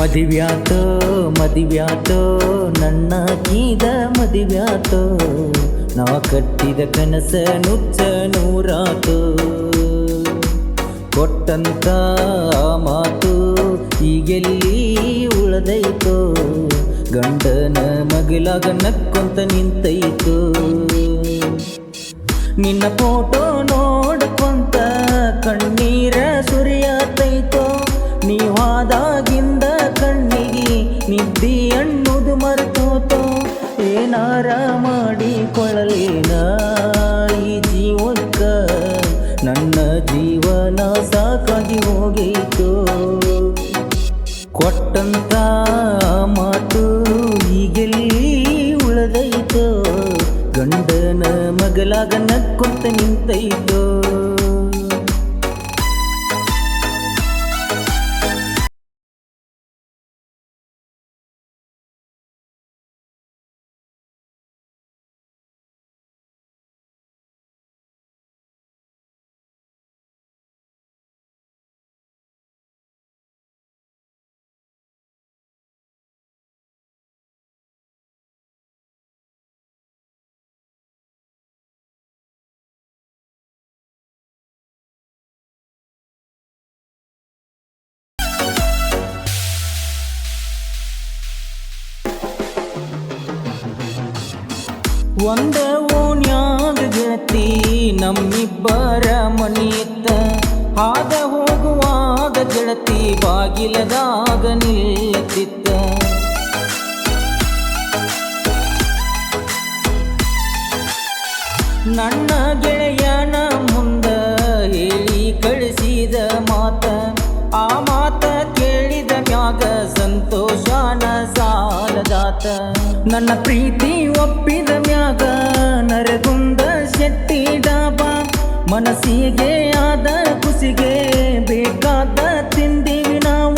ಮದಿವ್ಯಾತೋ, ಮದಿವ್ಯಾತ, ನನ್ನ ಕೀದ ಮದಿವ್ಯಾತ ನಾ ಕಟ್ಟಿದ ಕನಸ ನುಚ್ಚ ನೂರಾತ. ಕೊಟ್ಟಂತ ಮಾತು ಈಗೆಲ್ಲಿ ಉಳದೈತೋ? ಗಂಡನ ಮಗಲಾಗ ನಕ್ಕೊಂತ ನಿಂತೈತೋ? ನಿನ್ನ ಫೋಟೋ ನೋಡ್ಕೊಂತ ಕಣ್ಣೀರ ಸುರಿಯತೈತೋ? ನೀವಾದಾಗಿಂದ ನಿದ್ದಿ ಅನ್ನೋದು ಮರೆತೋತೋ ಏನಾರ ಮಾಡಿಕೊಳ್ಳಲೇನ ಈ ಜೀವಕ್ಕ ನನ್ನ ಜೀವನ ಸಾಕಾಗಿ ಹೋಗೈತೋ ಕೊಟ್ಟಂತ ಮಾತು ಈಗೆಲ್ಲಿ ಉಳದೈತೋ? ಗಂಡನ ಮಗಲಾಗ ನಕ್ಕೊಂತ ನಿಂತೈತೋ? ಒಂದ ಓಣ್ಯಾಗ ಗೆಳತಿ ನಮ್ಮಿಬ್ಬರ ಮನಿತ್ತ ಹಾದ ಹೋಗುವಾಗ ಗೆಳತಿ ಬಾಗಿಲದಾಗ ನಿಲ್ಲತಿತ್ತ ನನ್ನ ಗೆಳೆಯನ ಸಾಲದಾತ ನನ್ನ ಪ್ರೀತಿ ಒಪ್ಪಿದ ಮ್ಯಾಗ ನರಗುಂದ ಶೆಟ್ಟಿ ಡಾಬಾ ಮನಸ್ಸಿಗೆ ಆದ ಕುಸಿಗೆ ಬೇಕಾದ ತಿಂದೀವಿ ನಾವ.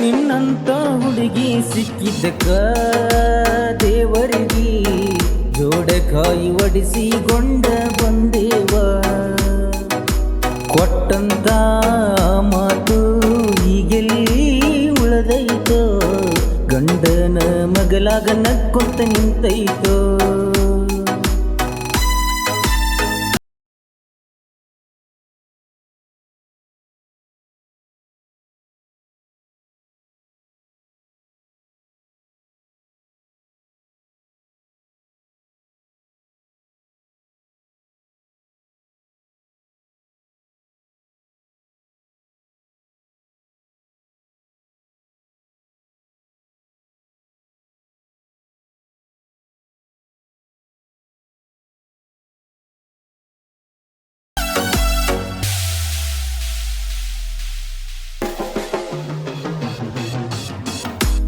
ನಿನ್ನಂತ ಹುಡುಗಿ ಸಿಕ್ಕಿದ್ದಕ್ಕ ದೇವರಿಗೆ ಜೋಡೆ ಕಾಯಿ ಒಡಿಸಿಕೊಂಡ ಬಂದೇವ. ಕೊಟ್ಟಂತ ಮಗಲಾಗ ನಕ್ಕೊಂತ ನಿಂತೈತೋ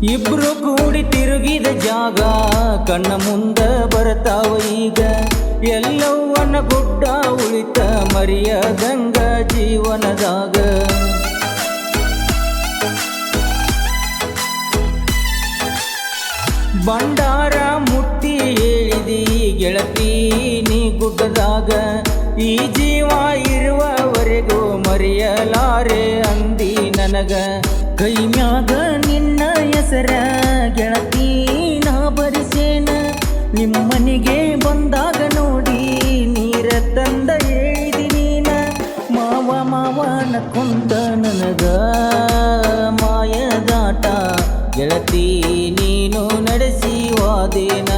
ಇಬ್ರು ಕೂಡಿ ತಿರುಗಿದ ಜಾಗ, ಕಣ್ಣ ಮುಂದ ಬರ್ತಾವ ಈಗ. ಎಲ್ಲವನ್ನ ಗುಡ್ಡ ಉಳಿತ ಮರಿಯದಂಗ ಜೀವನದಾಗ. ಬಂಡಾರ ಮುಟ್ಟಿ ಹೇಳಿದಿ ಗೆಳತಿ ನೀ ಗುಡ್ಡದಾಗ. ಈ ಜೀವ ಇರುವವರೆಗೂ ಮರೆಯಲಾರೆ ಅಂದಿ ನನಗ. ಕೈ ಮ್ಯಾಗ ನಿನ್ನ ಹೆಸರ ಗೆಳತಿ ನಾ ಬರಿಸೇನ. ನಿಮ್ಮನಿಗೆ ಬಂದಾಗ ನೋಡಿ ನೀರ ತಂದ ನೀನ. ಮಾವ ಮಾವನ ಕುಂದ ನನಗ ಮಾಯದಾಟ. ಗೆಳತಿ ನೀನು ನಡೆಸಿ ವಾದೇನ.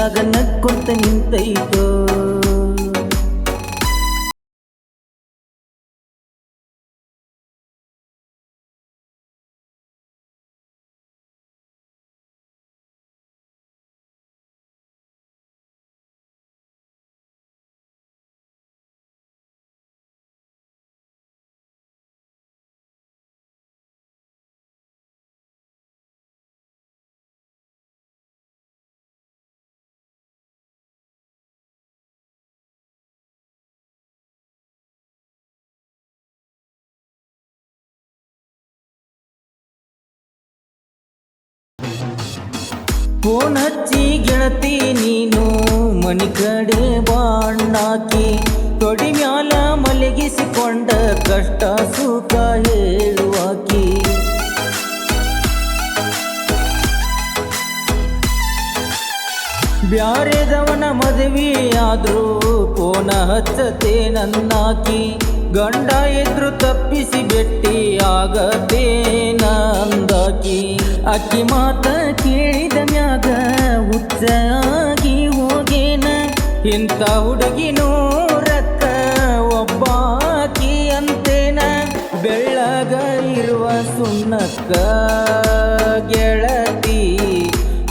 ಮಗಲಾಗ ನಕ್ಕೊಂತ ನಿಂತೈತೋ ಫೋನ್ ಹಚ್ಚಿ ಗೆಳತಿ ನೀನು ಮನಿ ಕಡೆ ಬಾಣ್ಣಾಕಿ ತೊಡಿ ಮ್ಯಾಲ ಮಲಗಿಸಿಕೊಂಡ ಕಷ್ಟ ಸುಖ ಹೇಳುವಾಕಿ. ಬ್ಯಾರೆದವನ ಮದುವೆ ಆದ್ರೂ ಫೋನ ಹಚ್ಚತೆ ನನ್ನಾಕಿ, ಗಂಡ ಎದ್ರು ತಪ್ಪಿಸಿ ಬೆಟ್ಟಿ ಆಗತೇನ ಅಂದಾಕಿ ಅಕ್ಕಿ ಮಾತ ಕೇಳಿದ ಮ್ಯಾಗ ಹುಚ್ಚ ಆಗಿ ಹೋಗೇನ. ಇಂಥ ಹುಡುಗಿ ನೋರಕ್ಕ ಒಬ್ಬಾಕಿ ಅಂತೇನ ಬೆಳ್ಳಗ ಇರುವ ಸುಣ್ಣಕ್ಕ ಗೆಳತಿ,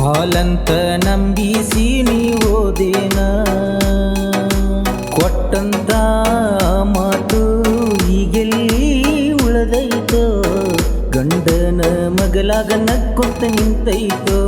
ಹಾಲಂತ ನಂಬಿಸಿ ನೀ ಹೋದೇನ ಕೊಟ್ಟಂತ ಮಾತು ಈಗೆಲ್ಲಿ ಉಳದೈತೋ? ಗಂಡನ ಮಗಲಾಗ ನಕ್ಕೊಂತ ನಿಂತೈತೋ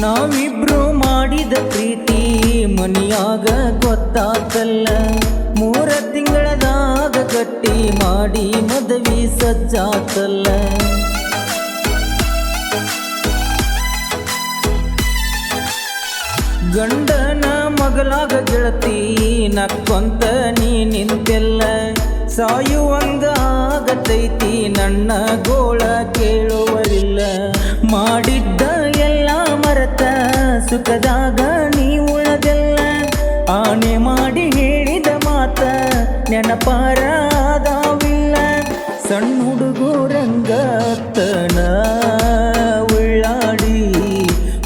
ನಾವಿಬ್ರು ಮಾಡಿದ ಪ್ರೀತಿ ಮನಿಯಾಗ ಗೊತ್ತಾತಲ್ಲ ಮೂರ ತಿಂಗಳದಾಗ ಗಟ್ಟಿ ಮಾಡಿ ಮದವಿ ಸಜ್ಜಾತಲ್ಲ ಗಂಡನ ಮಗಲಾಗ ಗೆಳತಿ ನಕ್ಕೊಂತ ನೀ ನಿಂತೆಲ್ಲ ಸಾಯುವಂಗ ಆಗತೈತಿ ನನ್ನ ಗೋಳ ಕೇಳುವರಿಲ್ಲ ಮಾಡಿದ್ದ ಎಲ್ಲ ಮರತ ಸುಖದಾಗ ನೀ ಉಳದೆಲ್ಲ ಆಣೆ ಮಾಡಿ ಹೇಳಿದ ಮಾತ ನೆನಪಾರಾದಾವಿಲ್ಲ ಸಣ್ಣ ಹುಡುಗರಂಗತನ ಉಳ್ಳಾಡಿ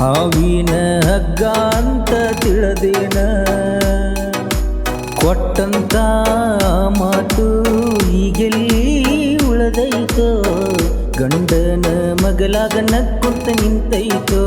ಹಾವಿನ ಹಗ್ಗ ಅಂತ ತಿಳಿದೇನ ಕೊಟ್ಟಂತ ಮಾತು ಈಗೆಲ್ಲಿ ಉಳದೈತೋ ಗಂಡನ ಮಗಲಾಗ ನಕ್ಕೊಂತ ನಿಂತೈತೋ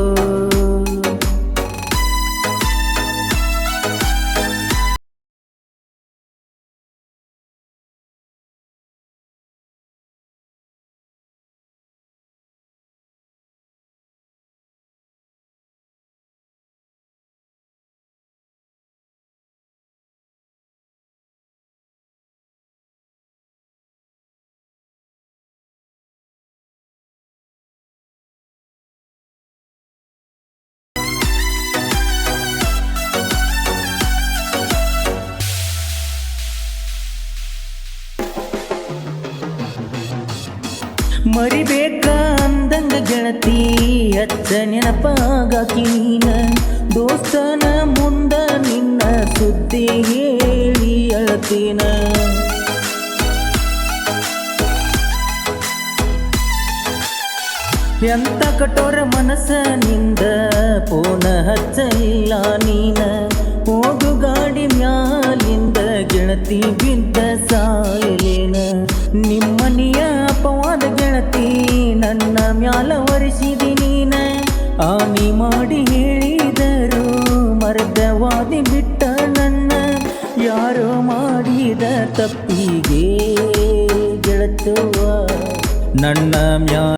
ಮರಿಬೇಕ ಅಂದಂಗ ಗೆಳತಿ, ಅಚ್ಚ ನೆನಪಾಗಾಕಿ ನೀನ. ದೋಸ್ತನ ಮುಂದ ನಿನ್ನ ಸುದ್ದಿ ಹೇಳಿ ಅಳತೀನ. ಎಂತ ಕಠೋರ ಮನಸ್ಸ ನಿಂದ ಪೋನ ಹಚ್ಚಲಿಲ್ಲ ನೀನ. ಹೋಗು ಗಾಡಿ ಮ್ಯಾಲಿಂದ ಗೆಳತಿ ಬಿದ್ದ ಸಾಯಲೇನ. ನಿಮ್ಮನಿಯ ಅಪವಾದ ಗೆಳತಿ, ನನ್ನ ಮ್ಯಾಲ ಒರೆಸಿದಿ ನೀನ. ಆನಿ ಮಾಡಿ ಹೇಳಿದರು, ಮರ್ದವಾದಿ ಬಿಟ್ಟ ನನ್ನ. ಯಾರೋ ಮಾಡಿದ ತಪ್ಪಿಗೆ ಗೆಳತುವ, ನನ್ನ ಮ್ಯಾ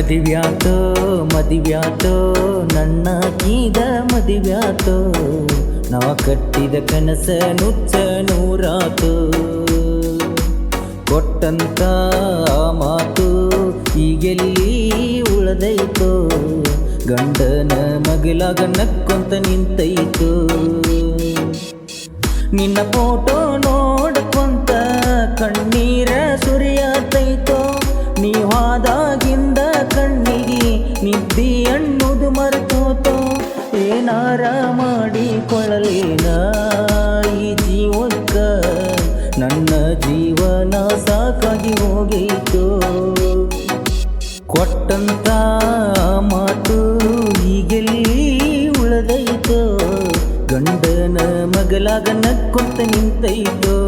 ಮದಿವ್ಯಾತೋ, ಮದಿವ್ಯಾತ, ನನ್ನ ಕೀದ ಮದಿವ್ಯಾತ ನಾ ಕಟ್ಟಿದ ಕನಸ ನುಚ್ಚ ನೂರಾತ. ಕೊಟ್ಟಂತ ಮಾತು ಈಗೆಲ್ಲಿ ಉಳದೈತೋ? ಗಂಡನ ಮಗಲಾಗ ನಕ್ಕೊಂತ ನಿಂತೈತು? ನಿನ್ನ ಫೋಟೋ ನೋಡ್ಕೊಂತ ಕಣ್ಣೀರ ಸುರಿಯತೈತೋ? ನೀವಾದಾಗಿಂದ ಕಣ್ಣಿಗೆ ನಿದ್ದಿ ಅನ್ನೋದು ಮರೆತೋತೋ? ಏನಾರ ಮಾಡಿಕೊಳ್ಳಲೇನ ಈ ಜೀವಕ್ಕ? ನನ್ನ ಜೀವನ ಸಾಕಾಗಿ ಹೋಗಿತ್ತು ಕೊಟ್ಟಂತ ಮಾತು ಈಗೆಲ್ಲಿ ಉಳದೈತೋ? ಗಂಡನ ಮಗಲಾಗ ನಕ್ಕೊಂತ ನಿಂತೈತೋ?